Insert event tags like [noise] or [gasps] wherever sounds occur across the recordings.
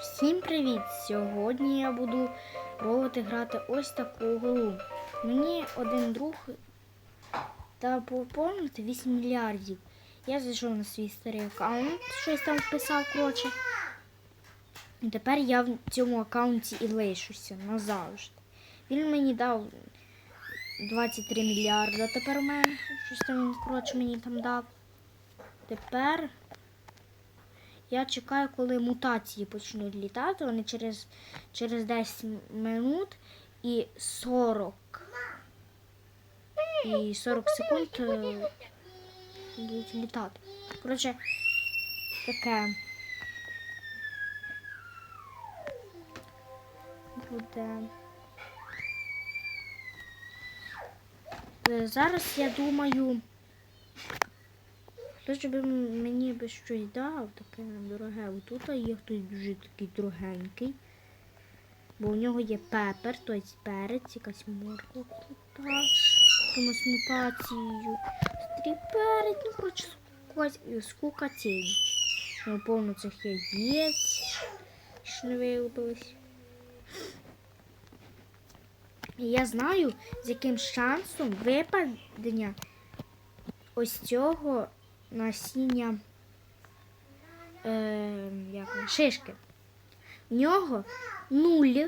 Всім привіт! Сьогодні я буду пробувати грати ось таку гру. Мені один друг дав поповнити 8 мільярдів. Я зайшов на свій старий аккаунт, щось там вписав, коротше. І тепер я в цьому аккаунті і лишуся назавжди. Він мені дав 23 мільярди, тепер у мене щось там він, коротше, мені там дав. Тепер я чекаю, коли мутації почнуть літати. Вони через, через 10 минут і 40 і 40 секунд е, будуть літати. Коротше, таке буде. Е, Зараз я думаю. Хтось би мені би щось дав, таке дороге. Отут є хтось дуже такий дорогенький. Бо у нього є пепер, тобто перець, якась морква крута. Якимось мутацією. Стрій перець, ну коротше, скука-. Ну, повно цих яєць, що не. І я знаю, з яким шансом випадення ось цього насіння е, як, шишки. В нього 0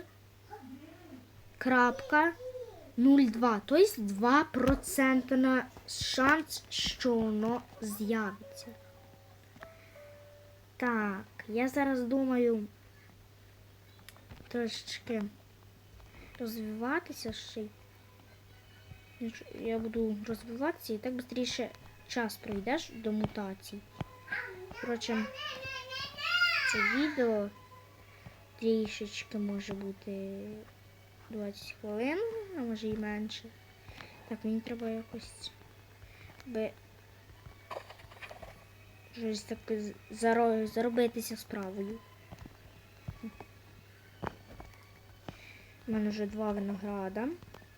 крапка 0,2, тобто 2% на шанс, що воно з'явиться. Так, я зараз думаю трошечки розвиватися ще. Я буду розвиватися і так швидше час пройдеш до мутацій. Коротше, це відео трішечки може бути 20 хвилин, а може і менше. Так, мені треба якось би щось таке заро- заробитися справою. У мене вже два винограда.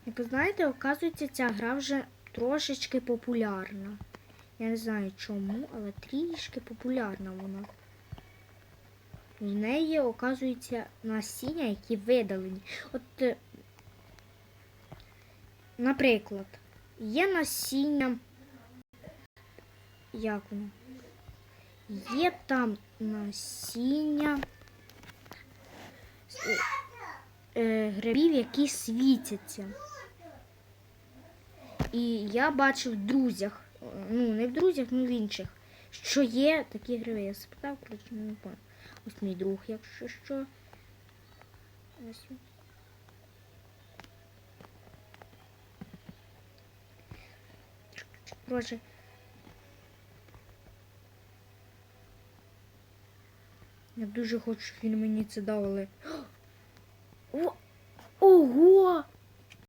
Як ви знаєте, оказується, ця гра вже трошечки популярна. Я не знаю чому, але трішки популярна вона. В неї, оказується, насіння, які видалені. От, е, наприклад, є насіння. Як воно? Є там насіння е, е, грибів, які світяться. І я бачив в друзях, ну не в друзях, ну в інших, що є такі гриби. Я спитав, коротше, не пам'ятаю. Ось мій друг, якщо що. Ось. Коротше. Я дуже хочу, щоб він мені це дав, але. [gasps] О! Ого!